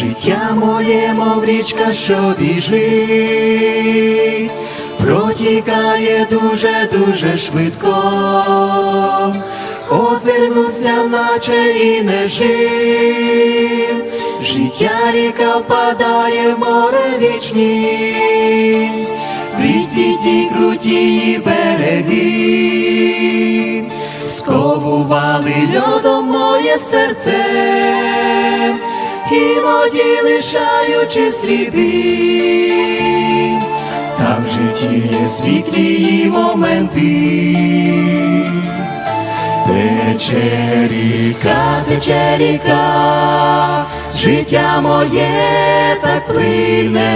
Життя моє, мов річка, що біжить, протікає дуже, дуже швидко, озирнуся, наче і не жив, життя ріка впадає в море вічність, в річці ці круті береги, сковували льодом моє серце іноді лишаючи сліди, там в житті є світлі і моменти, тече ріка, тече ріка, життя моє так плине,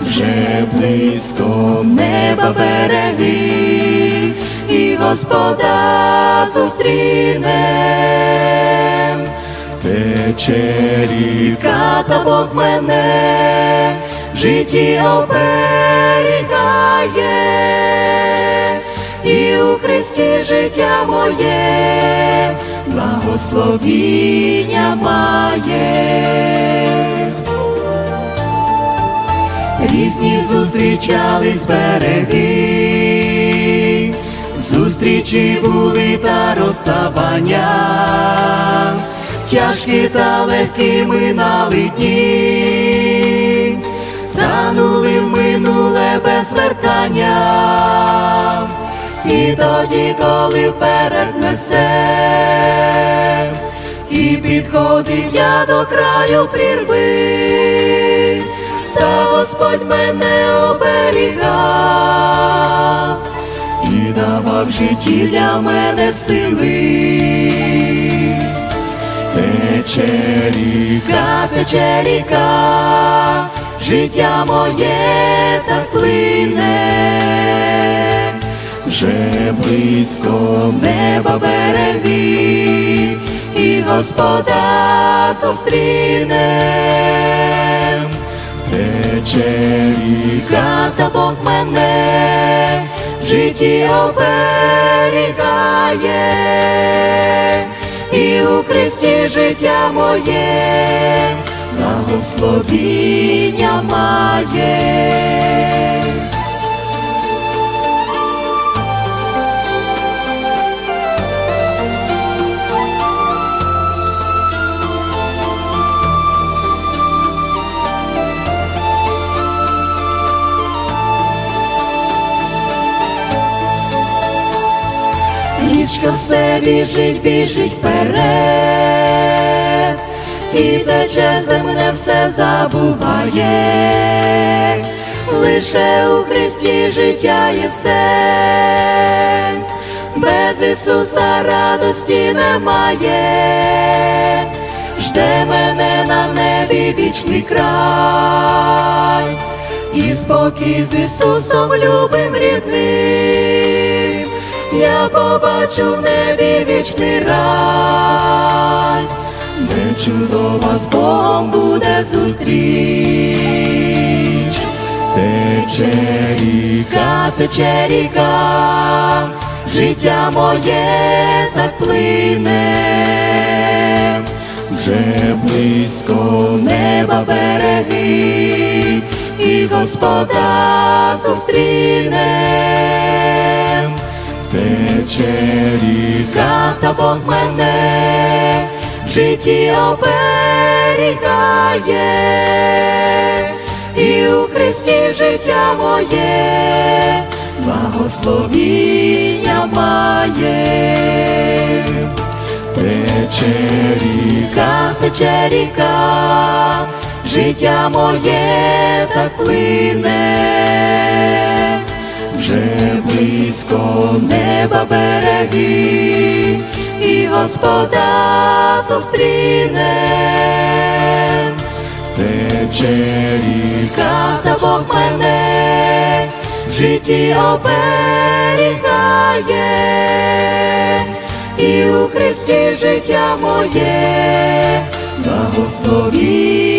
вже близько неба береги, і Господа зустрінем. Тече ріка, та Бог мене в житті оберігає, і у Христі життя моє, благословіння має. Різні зустрічались береги, зустрічі були та розставання тяжкі та легкі минали дні, танули в минуле без вертання, і тоді, коли вперед несе, і підходив я до краю прірви, та Господь мене оберігав і давав житті для мене сили. Тече ріка, тече ріка, життя моє так плине, вже близько неба береги, і Господа зустрінем. Тече ріка, та Бог мене в житті оберігає у Христі життя моє, благословіння має. Річка все біжить, біжить вперед, і тече земне все забуває, лише у Христі життя є сенс, без Ісуса радості немає, жде мене на небі вічний край, і спокій з Ісусом любим рідним я побачу в небі вічний рай, де чудова з Богом буде зустріч, тече ріка, тече ріка, життя моє так плине, вже близько неба береги, і Господа зустрінем. Тече ріка, та Бог мене в житті оберігає, і у Христі життя моє, благословіння має. Тече ріка, тече ріка, життя моє так плине вже близько неба береги, і Господа зустрінем. Тече ріка, та Бог мене в житті оберігає, і у Христі життя моє, благословіння має.